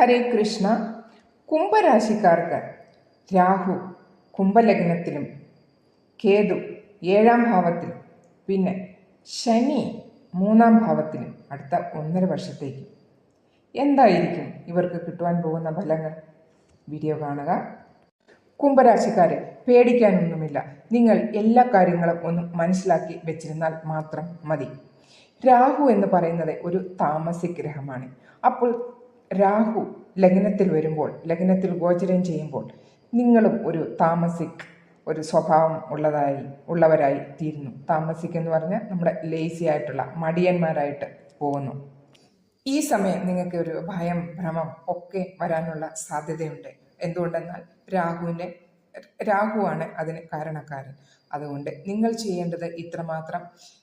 ഹരേ കൃഷ്ണ. കുംഭരാശിക്കാർക്ക് രാഹു കുംഭലഗ്നത്തിലും കേതു ഏഴാം ഭാവത്തിലും പിന്നെ ശനി മൂന്നാം ഭാവത്തിലും അടുത്ത ഒന്നര വർഷത്തേക്ക്. എന്തായിരിക്കും ഇവർക്ക് കിട്ടുവാൻ പോകുന്ന ഫലങ്ങൾ? വീഡിയോ കാണുക. കുംഭരാശിക്കാരെ പേടിക്കാനൊന്നുമില്ല. നിങ്ങൾ എല്ലാ കാര്യങ്ങളും ഒന്ന് മനസ്സിലാക്കി വെച്ചിരുന്നാൽ മാത്രം മതി. രാഹു എന്ന് പറയുന്നത് ഒരു താമസിക ഗ്രഹമാണ് അപ്പോൾ രാഹു ലഗ്നത്തിൽ വരുമ്പോൾ ലഗ്നത്തിൽ ഗോചരം ചെയ്യുമ്പോൾ നിങ്ങളും ഒരു താമസിക് ഒരു സ്വഭാവം ഉള്ളതായി ഉള്ളവരായി തീരുന്നു. താമസിക് എന്ന് പറഞ്ഞാൽ നമ്മുടെ ലേസി ആയിട്ടുള്ള മടിയന്മാരായിട്ട് പോകുന്നു. ഈ സമയം നിങ്ങൾക്ക് ഒരു ഭയം ഭ്രമം ഒക്കെ വരാനുള്ള സാധ്യതയുണ്ട്. എന്തുകൊണ്ടെന്നാൽ രാഹുവിന്റെ രാഹുവാണ് അതിന് കാരണക്കാരൻ. അതുകൊണ്ട് നിങ്ങൾ ചെയ്യേണ്ടത് ഇത്രമാത്രം.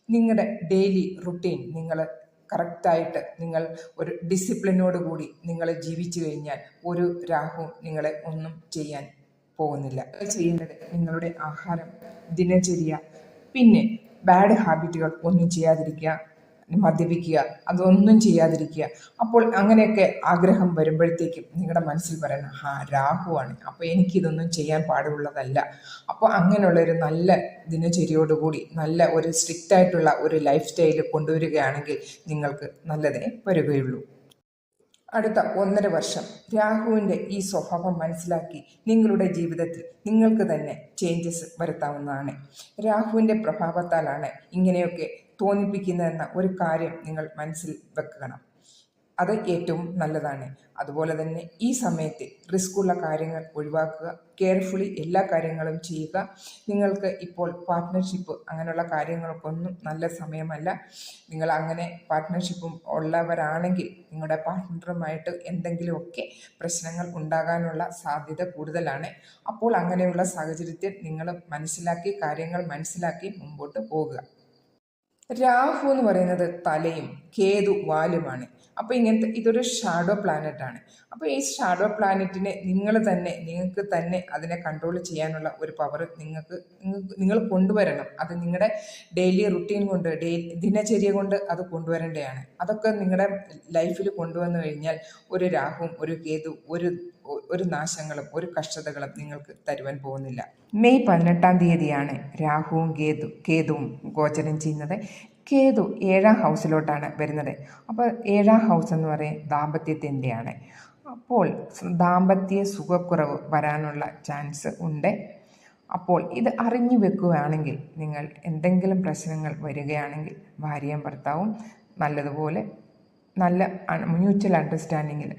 നിങ്ങളുടെ ഡെയിലി റുട്ടീൻ നിങ്ങൾ കറക്റ്റായിട്ട് നിങ്ങൾ ഒരു ഡിസിപ്ലിനോട് കൂടി നിങ്ങൾ ജീവിച്ചു കഴിഞ്ഞാൽ ഒരു രാഹുവും നിങ്ങളെ ഒന്നും ചെയ്യാൻ പോകുന്നില്ല. ചെയ്യേണ്ടത് നിങ്ങളുടെ ആഹാരം ദിനചര്യ പിന്നെ ബാഡ് ഹാബിറ്റുകൾ ഒന്നും ചെയ്യാതിരിക്കുക. മദ്യപിക്കുക അതൊന്നും ചെയ്യാതിരിക്കുക. അപ്പോൾ അങ്ങനെയൊക്കെ ആഗ്രഹം വരുമ്പോഴത്തേക്കും നിങ്ങളുടെ മനസ്സിൽ പറയണം ഹാ രാഹുവാണ്. അപ്പോൾ എനിക്കിതൊന്നും ചെയ്യാൻ പാടുള്ളതല്ല. അപ്പോൾ അങ്ങനെയുള്ള ഒരു നല്ല ദിനചര്യയോടുകൂടി നല്ല ഒരു സ്ട്രിക്റ്റ് ആയിട്ടുള്ള ഒരു ലൈഫ് സ്റ്റൈൽ കൊണ്ടുവരികയാണെങ്കിൽ നിങ്ങൾക്ക് നല്ലതേ വരികയുള്ളൂ അടുത്ത ഒന്നര വർഷം. രാഹുവിന്റെ ഈ സ്വഭാവം മനസ്സിലാക്കി നിങ്ങളുടെ ജീവിതത്തിൽ നിങ്ങൾക്ക് തന്നെ ചേഞ്ചസ് വരുത്താവുന്നതാണ്. രാഹുവിന്റെ പ്രഭാവത്താലാണ് ഇങ്ങനെയൊക്കെ തോന്നിപ്പിക്കുന്നതെന്ന ഒരു കാര്യം നിങ്ങൾ മനസ്സിൽ വെക്കണം. അത് ഏറ്റവും നല്ലതാണ്. അതുപോലെ തന്നെ ഈ സമയത്ത് റിസ്ക്കുള്ള കാര്യങ്ങൾ ഒഴിവാക്കുക കെയർഫുള്ളി എല്ലാ കാര്യങ്ങളും ചെയ്യുക. നിങ്ങൾക്ക് ഇപ്പോൾ പാർട്ട്ണർഷിപ്പ് അങ്ങനെയുള്ള കാര്യങ്ങൾക്കൊന്നും നല്ല സമയമല്ല. നിങ്ങൾ അങ്ങനെ പാർട്ട്ണർഷിപ്പും ഉള്ളവരാണെങ്കിൽ നിങ്ങളുടെ പാർട്ട്ണറുമായിട്ട് എന്തെങ്കിലുമൊക്കെ പ്രശ്നങ്ങൾ ഉണ്ടാകാനുള്ള സാധ്യത കൂടുതലാണ്. അപ്പോൾ അങ്ങനെയുള്ള സാഹചര്യത്തിൽ നിങ്ങൾ മനസ്സിലാക്കി കാര്യങ്ങൾ മനസ്സിലാക്കി മുമ്പോട്ട് പോകുക രാഹു എന്ന് പറയുന്നത് തലയും. കേതു വാലുമാണ്. അപ്പോൾ ഇങ്ങനത്തെ ഇതൊരു ഷാഡോ പ്ലാനറ്റ് ആണ്. അപ്പോൾ ഈ ഷാഡോ പ്ലാനറ്റിനെ നിങ്ങൾ തന്നെ നിങ്ങൾക്ക് തന്നെ അതിനെ കൺട്രോൾ ചെയ്യാനുള്ള ഒരു പവർ നിങ്ങൾക്ക് നിങ്ങൾ കൊണ്ടുവരണം. അത് നിങ്ങളുടെ ഡെയിലി റുട്ടീൻ കൊണ്ട് ദിനചര്യ കൊണ്ട് അത് കൊണ്ടുവരേണ്ടതാണ്. അതൊക്കെ നിങ്ങളുടെ ലൈഫിൽ കൊണ്ടുവന്നു കഴിഞ്ഞാൽ ഒരു രാഹുവും ഒരു കേതു ഒരു ഒരു നാശങ്ങളും ഒരു കഷ്ടതകളും നിങ്ങൾക്ക് തരുവാൻ പോകുന്നില്ല. മെയ് പതിനെട്ടാം തീയതിയാണ് രാഹുവും കേതു കേതുവും ഗോചരം ചെയ്യുന്നത്. കേതു ഏഴാം ഹൗസിലോട്ടാണ് വരുന്നത്. അപ്പോൾ ഏഴാം ഹൗസ് എന്ന് പറയുന്നത് ദാമ്പത്യത്തിന്റെയാണ് അപ്പോൾ ദാമ്പത്യ സുഖക്കുറവ് വരാനുള്ള ചാൻസ് ഉണ്ട്. അപ്പോൾ ഇത് അറിഞ്ഞു വെക്കുകയാണെങ്കിൽ നിങ്ങൾ എന്തെങ്കിലും പ്രശ്നങ്ങൾ വരികയാണെങ്കിൽ ഭാര്യയും ഭർത്താവും നല്ലതുപോലെ നല്ല മ്യൂച്വൽ അണ്ടർസ്റ്റാൻഡിങ്ങിൽ